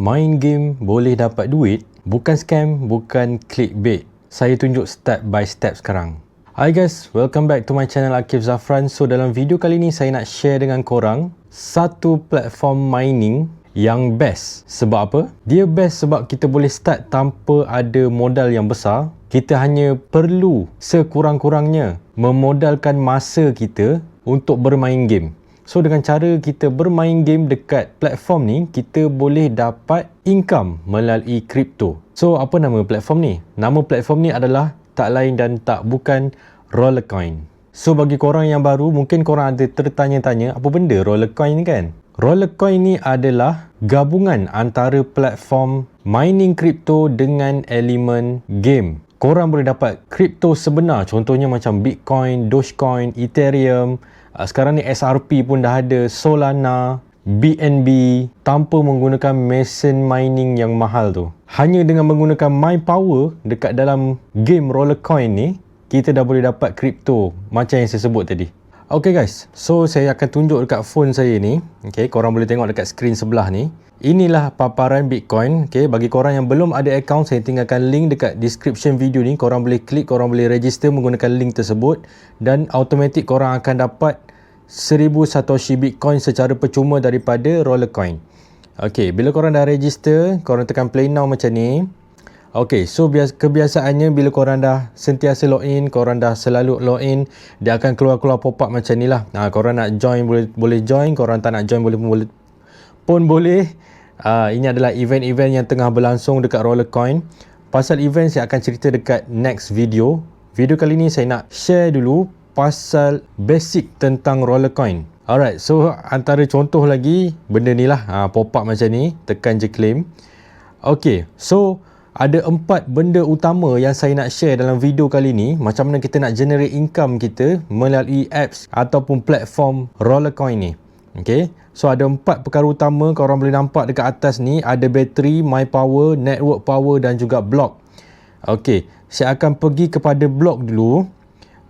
main game boleh dapat duit bukan scam, bukan clickbait. Saya tunjuk step by step sekarang. Hi guys, welcome back to my channel Akif Zafran. So dalam video kali ni saya nak share dengan korang satu platform mining yang best. Sebab apa? Dia best sebab kita boleh start tanpa ada modal yang besar. Kita hanya perlu sekurang-kurangnya memodalkan masa kita untuk bermain game. So dengan cara kita bermain game dekat platform ni, kita boleh dapat income melalui kripto. So apa nama platform ni? Nama platform ni adalah tak lain dan tak bukan Rollercoin. So bagi korang yang baru, mungkin korang ada tertanya-tanya apa benda Rollercoin ni kan? Rollercoin ni adalah gabungan antara platform mining kripto dengan elemen game. Korang boleh dapat kripto sebenar, contohnya macam Bitcoin, Dogecoin, Ethereum, Uh, sekarang ni SRP pun dah ada Solana, BNB tanpa menggunakan mesin mining yang mahal tu. Hanya dengan menggunakan My Power dekat dalam game Rollercoin ni, kita dah boleh dapat kripto macam yang saya sebut tadi. Okay guys, so saya akan tunjuk dekat phone saya ni. Okay, korang boleh tengok dekat screen sebelah ni. Inilah paparan Bitcoin. Okay, bagi korang yang belum ada account, saya tinggalkan link dekat description video ni. Korang boleh klik, korang boleh register menggunakan link tersebut. Dan automatic korang akan dapat 1000 Satoshi Bitcoin secara percuma daripada Rollercoin. Okay, bila korang dah register, korang tekan play now macam ni. Okay, so bias, kebiasaannya bila korang dah sentiasa login, korang dah selalu login, dia akan keluar-keluar pop-up macam ni lah. Ha, korang nak join boleh boleh join, korang tak nak join boleh boleh pun boleh. Uh, ini adalah event-event yang tengah berlangsung dekat Rollercoin. Pasal event saya akan cerita dekat next video. Video kali ni saya nak share dulu pasal basic tentang Rollercoin. Alright, so antara contoh lagi benda ni lah. Uh, pop up macam ni, tekan je claim. Okay, so ada empat benda utama yang saya nak share dalam video kali ni. Macam mana kita nak generate income kita melalui apps ataupun platform Rollercoin ni. Okay. So ada empat perkara utama korang boleh nampak dekat atas ni. Ada bateri, my power, network power dan juga block. Okay. Saya akan pergi kepada block dulu.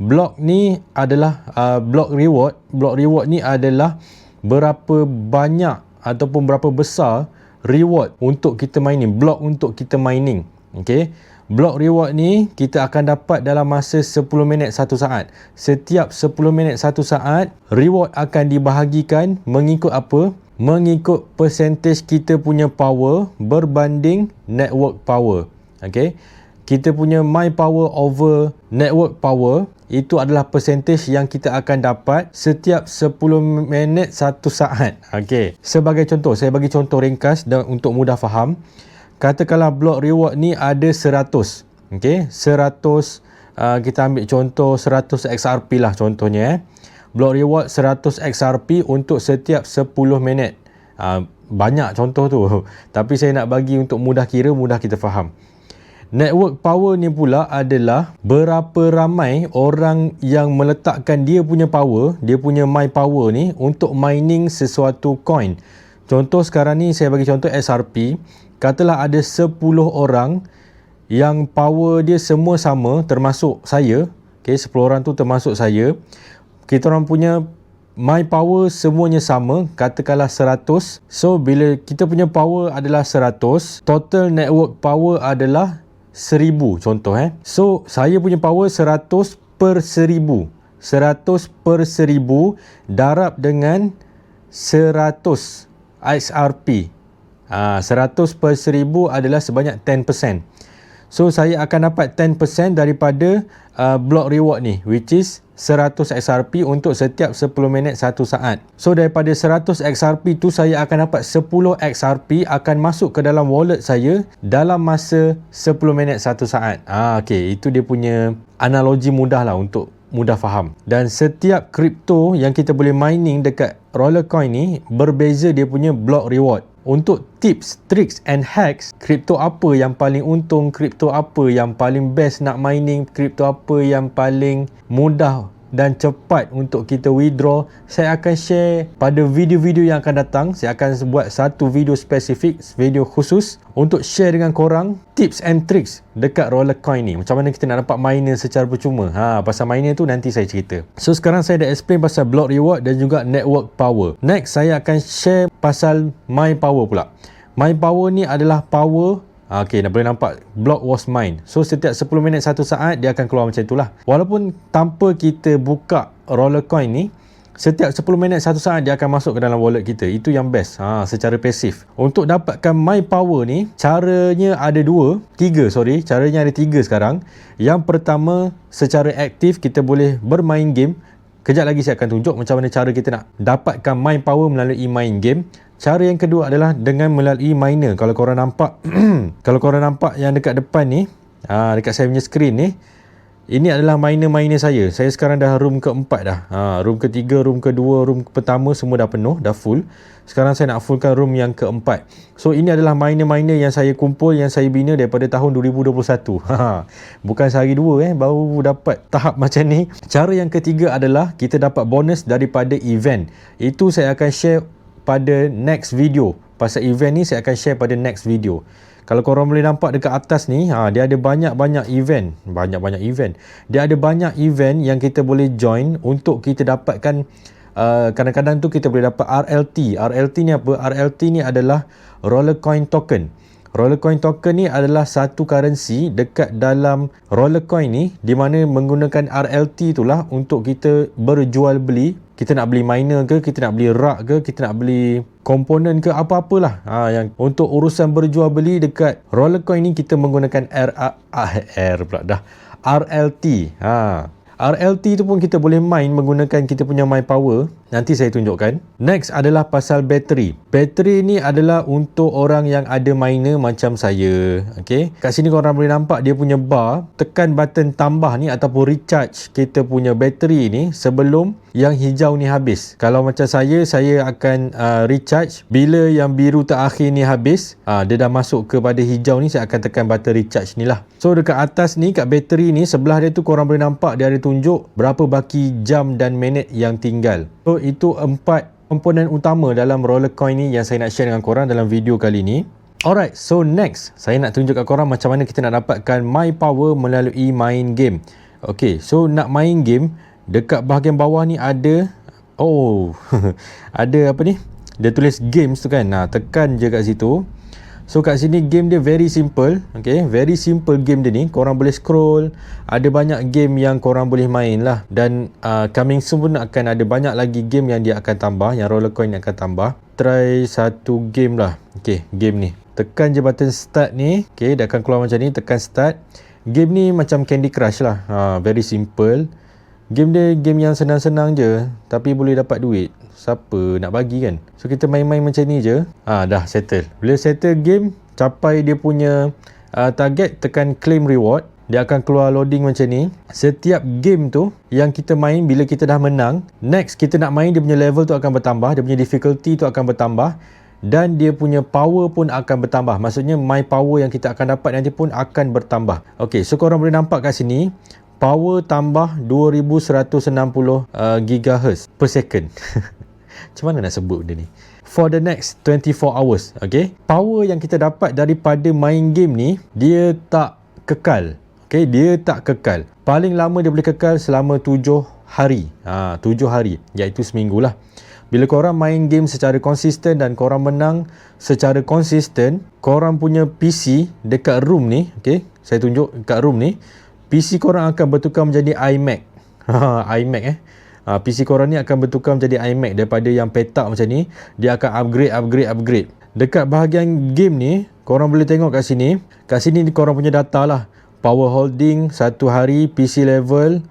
Block ni adalah uh, block reward. Block reward ni adalah berapa banyak ataupun berapa besar reward untuk kita mining. Block untuk kita mining. Okay. Block reward ni kita akan dapat dalam masa 10 minit 1 saat. Setiap 10 minit 1 saat, reward akan dibahagikan mengikut apa? Mengikut percentage kita punya power berbanding network power. Okay? Kita punya my power over network power itu adalah percentage yang kita akan dapat setiap 10 minit 1 saat. Okay. Sebagai contoh, saya bagi contoh ringkas dan untuk mudah faham. Katakanlah block reward ni ada 100 okey 100 uh, kita ambil contoh 100 XRP lah contohnya eh. Block reward 100 XRP untuk setiap 10 minit. Uh, banyak contoh tu. Tapi saya nak bagi untuk mudah kira mudah kita faham Network power ni pula adalah berapa ramai orang yang meletakkan dia punya power, dia punya my power ni untuk mining sesuatu coin. Contoh sekarang ni saya bagi contoh SRP katalah ada 10 orang yang power dia semua sama termasuk saya. Okay, 10 orang tu termasuk saya. Kita orang punya my power semuanya sama katakanlah 100 so bila kita punya power adalah 100 total network power adalah 1000 contoh eh. So saya punya power 100 per 1000 100 per 1000 darab dengan 100 XRP Ah, 100 per 1000 adalah sebanyak 10%. So saya akan dapat 10% daripada uh, block reward ni which is 100 XRP untuk setiap 10 minit 1 saat. So daripada 100 XRP tu saya akan dapat 10 XRP akan masuk ke dalam wallet saya dalam masa 10 minit 1 saat. Ah okey, itu dia punya analogi mudah lah untuk mudah faham. Dan setiap kripto yang kita boleh mining dekat Rollercoin ni berbeza dia punya block reward untuk tips, tricks and hacks kripto apa yang paling untung, kripto apa yang paling best nak mining, kripto apa yang paling mudah dan cepat untuk kita withdraw saya akan share pada video-video yang akan datang. Saya akan buat satu video spesifik video khusus untuk share dengan korang tips and tricks dekat roller coin ni. Macam mana kita nak dapat miner secara percuma? Ha, pasal miner tu nanti saya cerita. So sekarang saya dah explain pasal block reward dan juga network power. Next saya akan share pasal my power pula. My power ni adalah power okay, nak boleh nampak block was mine. So setiap 10 minit 1 saat dia akan keluar macam itulah. Walaupun tanpa kita buka roller coin ni, setiap 10 minit 1 saat dia akan masuk ke dalam wallet kita. Itu yang best ha, secara pasif. Untuk dapatkan my power ni, caranya ada dua, tiga sorry, caranya ada tiga sekarang. Yang pertama, secara aktif kita boleh bermain game. Kejap lagi saya akan tunjuk macam mana cara kita nak dapatkan my power melalui main game. Cara yang kedua adalah dengan melalui miner. Kalau korang nampak, kalau korang nampak yang dekat depan ni, ha, dekat saya punya screen ni, ini adalah miner-miner saya. Saya sekarang dah room keempat dah. Ha, room ketiga, room kedua, room pertama semua dah penuh, dah full. Sekarang saya nak fullkan room yang keempat. So ini adalah miner-miner yang saya kumpul, yang saya bina daripada tahun 2021. Ha, bukan sehari dua eh, baru dapat tahap macam ni. Cara yang ketiga adalah kita dapat bonus daripada event. Itu saya akan share pada next video. Pasal event ni saya akan share pada next video. Kalau korang boleh nampak dekat atas ni, ha, dia ada banyak-banyak event. Banyak-banyak event. Dia ada banyak event yang kita boleh join untuk kita dapatkan uh, kadang-kadang tu kita boleh dapat RLT. RLT ni apa? RLT ni adalah Roller Coin Token. Roller coin token ni adalah satu currency dekat dalam roller coin ni di mana menggunakan RLT itulah untuk kita berjual beli. Kita nak beli miner ke, kita nak beli rak ke, kita nak beli komponen ke apa-apalah. Ha, yang untuk urusan berjual beli dekat roller coin ni kita menggunakan R, R, R pula dah. RLT. Ha. RLT tu pun kita boleh main menggunakan kita punya my power Nanti saya tunjukkan. Next adalah pasal bateri. Bateri ni adalah untuk orang yang ada miner macam saya. Okay. Kat sini korang boleh nampak dia punya bar. Tekan button tambah ni ataupun recharge kita punya bateri ni sebelum yang hijau ni habis. Kalau macam saya, saya akan uh, recharge. Bila yang biru terakhir ni habis, uh, dia dah masuk kepada hijau ni, saya akan tekan button recharge ni lah. So dekat atas ni, kat bateri ni, sebelah dia tu korang boleh nampak dia ada tunjuk berapa baki jam dan minit yang tinggal. So itu empat komponen utama dalam roller coin ni yang saya nak share dengan korang dalam video kali ni. Alright, so next saya nak tunjuk kat korang macam mana kita nak dapatkan my power melalui main game. Okay, so nak main game dekat bahagian bawah ni ada oh ada apa ni? Dia tulis games tu kan. Nah, tekan je kat situ. So kat sini game dia very simple okay? Very simple game dia ni Korang boleh scroll. Ada banyak game yang korang boleh main lah Dan uh, coming soon pun akan ada banyak lagi game yang dia akan tambah Yang roller coin akan tambah. Try satu game lah Okay game ni. Tekan je button start ni Okay? Dia akan keluar macam ni Tekan start. Game ni macam Candy Crush lah. Uh, Very simple. Game dia game yang senang-senang je Tapi boleh dapat duit siapa nak bagi kan. So kita main-main macam ni je. Ah dah settle. Bila settle game capai dia punya uh, target tekan claim reward dia akan keluar loading macam ni. Setiap game tu yang kita main bila kita dah menang next kita nak main dia punya level tu akan bertambah dia punya difficulty tu akan bertambah dan dia punya power pun akan bertambah. Maksudnya my power yang kita akan dapat nanti pun akan bertambah. Ok so korang boleh nampak kat sini power tambah 2160 uh, GHz per second Macam mana nak sebut benda ni? For the next 24 hours, okay? Power yang kita dapat daripada main game ni, dia tak kekal. Okay, dia tak kekal. Paling lama dia boleh kekal selama 7 hari. Ha, 7 hari, iaitu seminggu lah. Bila korang main game secara konsisten dan korang menang secara konsisten, korang punya PC dekat room ni, okay? Saya tunjuk dekat room ni, PC korang akan bertukar menjadi iMac. IMac eh uh, PC korang ni akan bertukar menjadi iMac daripada yang petak macam ni. Dia akan upgrade upgrade upgrade. Dekat bahagian game ni korang boleh tengok kat sini. Kat sini ni korang punya data lah. Power holding satu hari PC level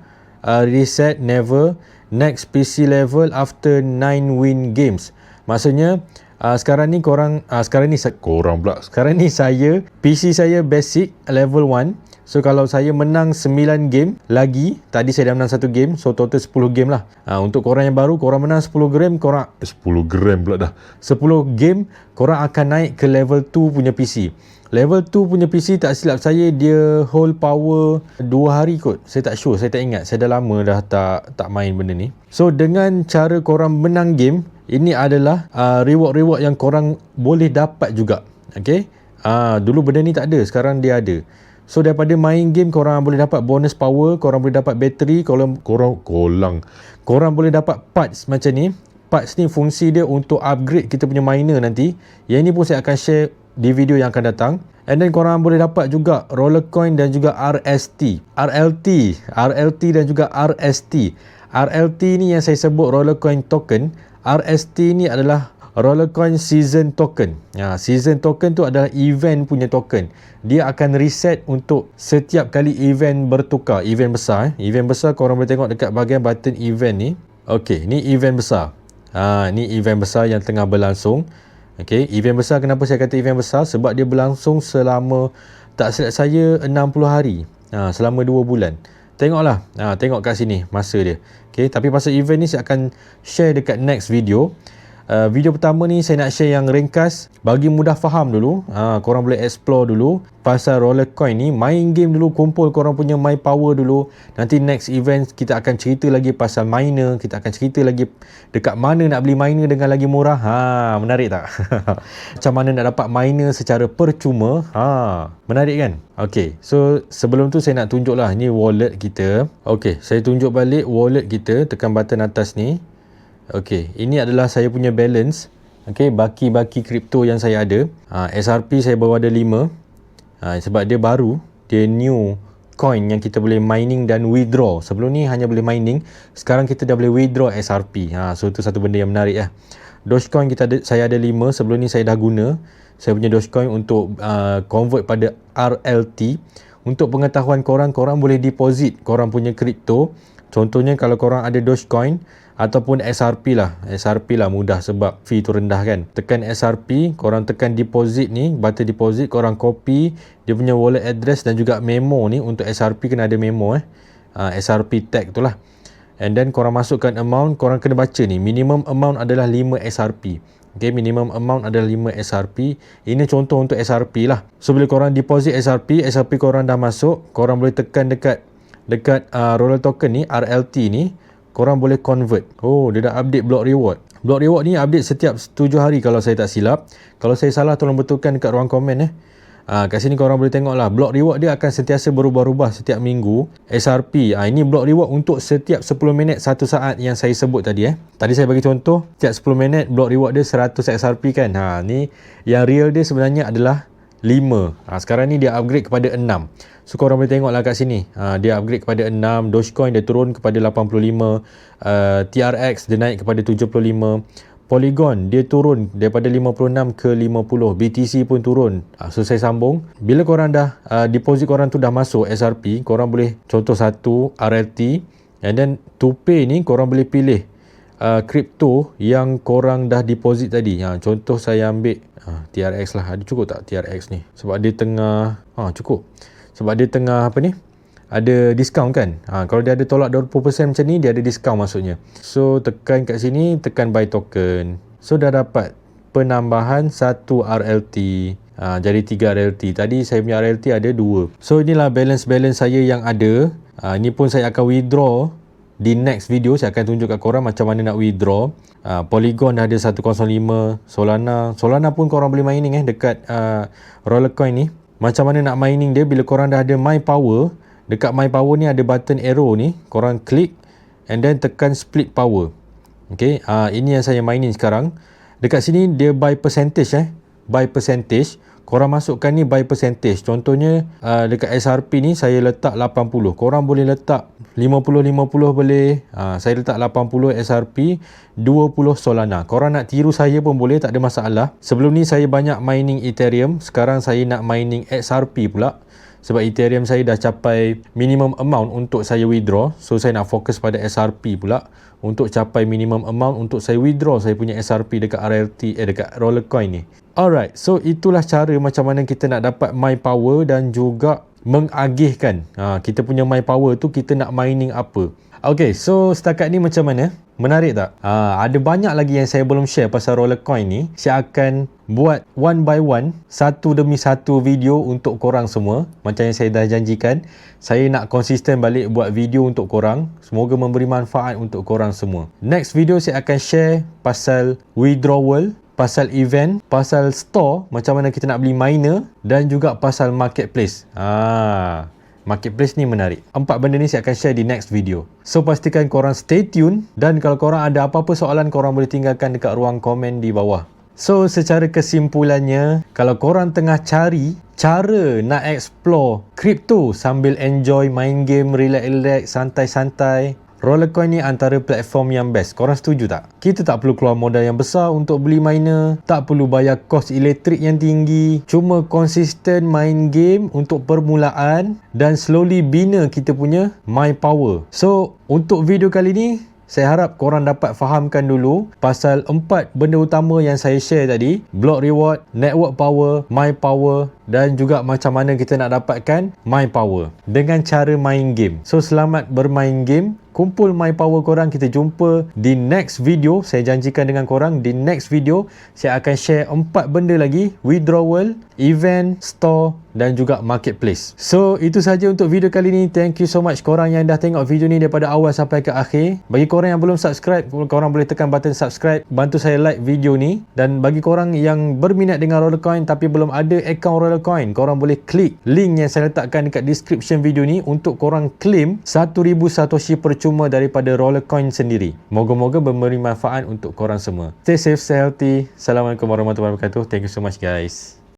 uh, reset never. Next PC level after 9 win games. Maksudnya uh, sekarang ni korang uh, sekarang ni korang pula. sekarang ni saya PC saya basic level 1 So kalau saya menang 9 game lagi, tadi saya dah menang 1 game, so total 10 game lah. Ha, untuk korang yang baru, korang menang 10 game, korang 10 gram pula dah. 10 game, korang akan naik ke level 2 punya PC. Level 2 punya PC tak silap saya dia hold power 2 hari kot. Saya tak sure, saya tak ingat. Saya dah lama dah tak tak main benda ni. So dengan cara korang menang game, ini adalah uh, reward-reward yang korang boleh dapat juga. Okay? Uh, dulu benda ni tak ada, sekarang dia ada. So daripada main game korang boleh dapat bonus power, korang boleh dapat bateri, korang korang kolang. Korang boleh dapat parts macam ni. parts ni fungsi dia untuk upgrade kita punya miner nanti. Yang ni pun saya akan share di video yang akan datang. And then korang boleh dapat juga roller coin dan juga RST. RLT. RLT dan juga RST. RLT ni yang saya sebut roller coin token. RST ni adalah roller coin season token. Ya, season token tu adalah event punya token. Dia akan reset untuk setiap kali event bertukar. Event besar. Eh. Event besar korang boleh tengok dekat bahagian button event ni. Okay, ni event besar. Ha, ni event besar yang tengah berlangsung. Okay, event besar kenapa saya kata event besar? Sebab dia berlangsung selama tak silap saya 60 hari. Ha, selama 2 bulan. Tengoklah. Ha, tengok kat sini masa dia. Okay, tapi pasal event ni saya akan share dekat next video. Uh, video pertama ni saya nak share yang ringkas bagi mudah faham dulu. Ha, korang boleh explore dulu pasal roller coin ni. Main game dulu, kumpul korang punya my power dulu. Nanti next event kita akan cerita lagi pasal miner. Kita akan cerita lagi dekat mana nak beli miner dengan lagi murah. Ha, menarik tak? Macam mana nak dapat miner secara percuma. Ha, menarik kan? Okay, so sebelum tu saya nak tunjuk lah. Ni wallet kita. Okay, saya tunjuk balik wallet kita. Tekan button atas ni. Okey, ini adalah saya punya balance. Okey, baki-baki kripto yang saya ada. Ha, SRP saya bawa ada 5. Ha, sebab dia baru, dia new coin yang kita boleh mining dan withdraw. Sebelum ni hanya boleh mining, sekarang kita dah boleh withdraw SRP. Ha, so itu satu benda yang menarik lah. Dogecoin kita ada, saya ada 5, sebelum ni saya dah guna. Saya punya Dogecoin untuk uh, convert pada RLT. Untuk pengetahuan korang, korang boleh deposit korang punya kripto. Contohnya kalau korang ada Dogecoin, ataupun SRP lah SRP lah mudah sebab fee tu rendah kan tekan SRP korang tekan deposit ni button deposit korang copy dia punya wallet address dan juga memo ni untuk SRP kena ada memo eh uh, ah, SRP tag tu lah and then korang masukkan amount korang kena baca ni minimum amount adalah 5 SRP Okay, minimum amount adalah 5 SRP. Ini contoh untuk SRP lah. So, bila korang deposit SRP, SRP korang dah masuk, korang boleh tekan dekat dekat uh, roller token ni, RLT ni korang boleh convert. Oh, dia dah update block reward. Block reward ni update setiap 7 hari kalau saya tak silap. Kalau saya salah tolong betulkan dekat ruang komen eh. Ha, kat sini korang boleh tengok lah. Block reward dia akan sentiasa berubah-ubah setiap minggu. SRP. Ha, ini block reward untuk setiap 10 minit 1 saat yang saya sebut tadi eh. Tadi saya bagi contoh. Setiap 10 minit block reward dia 100 SRP kan. Ha, ni yang real dia sebenarnya adalah 5. Ha, sekarang ni dia upgrade kepada 6. So korang boleh tengok lah kat sini. Ha, dia upgrade kepada 6. Dogecoin dia turun kepada 85. Uh, TRX dia naik kepada 75. Polygon dia turun daripada 56 ke 50. BTC pun turun. Ha, so saya sambung. Bila korang dah uh, deposit korang tu dah masuk SRP, korang boleh contoh satu RLT. And then to pay ni korang boleh pilih uh, crypto yang korang dah deposit tadi. Ha, contoh saya ambil ha, TRX lah ada cukup tak TRX ni sebab dia tengah ha, cukup sebab dia tengah apa ni ada diskaun kan? Ha, kalau dia ada tolak 20% macam ni dia ada diskaun maksudnya. So tekan kat sini tekan buy token. So dah dapat penambahan satu RLT ha, jadi 3 RLT tadi saya punya RLT ada 2 so inilah balance-balance saya yang ada. Ha, ni pun saya akan withdraw. Di next video saya akan tunjuk kat korang macam mana nak withdraw. Uh, Polygon dah ada 105 Solana. Solana pun korang boleh mining eh dekat uh, Rollercoin ni macam mana nak mining dia? Bila korang dah ada My Power dekat My Power ni ada button arrow ni korang klik and then tekan split power. Ok uh, ini yang saya mining sekarang. Dekat sini dia by percentage eh? By percentage korang masukkan ni by percentage. Contohnya uh, dekat SRP ni saya letak 80 korang boleh letak 50-50 boleh. Uh, saya letak 80 SRP 20 Solana. Korang nak tiru saya pun boleh tak ada masalah. Sebelum ni saya banyak mining Ethereum. Sekarang saya nak mining XRP pula sebab Ethereum saya dah capai minimum amount untuk saya withdraw. So saya nak fokus pada SRP pula. Untuk capai minimum amount untuk saya withdraw saya punya SRP dekat RLT eh dekat Rollercoin ni. Alright so itulah cara macam mana kita nak dapat my power dan juga mengagihkan ha, kita punya my power tu kita nak mining apa Okay, so setakat ni macam mana? Menarik tak? Ha, ada banyak lagi yang saya belum share pasal roller coin ni. Saya akan buat one by one, satu demi satu video untuk korang semua. Macam yang saya dah janjikan. Saya nak konsisten balik buat video untuk korang. Semoga memberi manfaat untuk korang semua. Next video saya akan share pasal withdrawal, pasal event, pasal store, macam mana kita nak beli miner dan juga pasal marketplace. Ha. marketplace ni menarik. Empat benda ni saya akan share di next video. So pastikan korang stay tune dan kalau korang ada apa-apa soalan korang boleh tinggalkan dekat ruang komen di bawah. So secara kesimpulannya, kalau korang tengah cari cara nak explore crypto sambil enjoy main game relax-relax, santai-santai, Rollercoin ni antara platform yang best. Korang setuju tak? Kita tak perlu keluar modal yang besar untuk beli miner. Tak perlu bayar kos elektrik yang tinggi. Cuma konsisten main game untuk permulaan dan slowly bina kita punya my power. So, untuk video kali ni, saya harap korang dapat fahamkan dulu pasal empat benda utama yang saya share tadi. Block reward, network power, my power dan juga macam mana kita nak dapatkan my power dengan cara main game. So selamat bermain game. Kumpul my power korang kita jumpa di next video. Saya janjikan dengan korang di next video saya akan share empat benda lagi withdrawal, event, store dan juga marketplace. So itu saja untuk video kali ni. Thank you so much korang yang dah tengok video ni daripada awal sampai ke akhir. Bagi korang yang belum subscribe, korang boleh tekan button subscribe, bantu saya like video ni dan bagi korang yang berminat dengan Rollercoin tapi belum ada account Roller Coin, korang boleh klik link yang saya letakkan dekat description video ni untuk korang claim 1000 Satoshi percuma daripada Roller Coin sendiri. Moga-moga memberi manfaat untuk korang semua. Stay safe, stay healthy. Assalamualaikum warahmatullahi wabarakatuh. Thank you so much guys.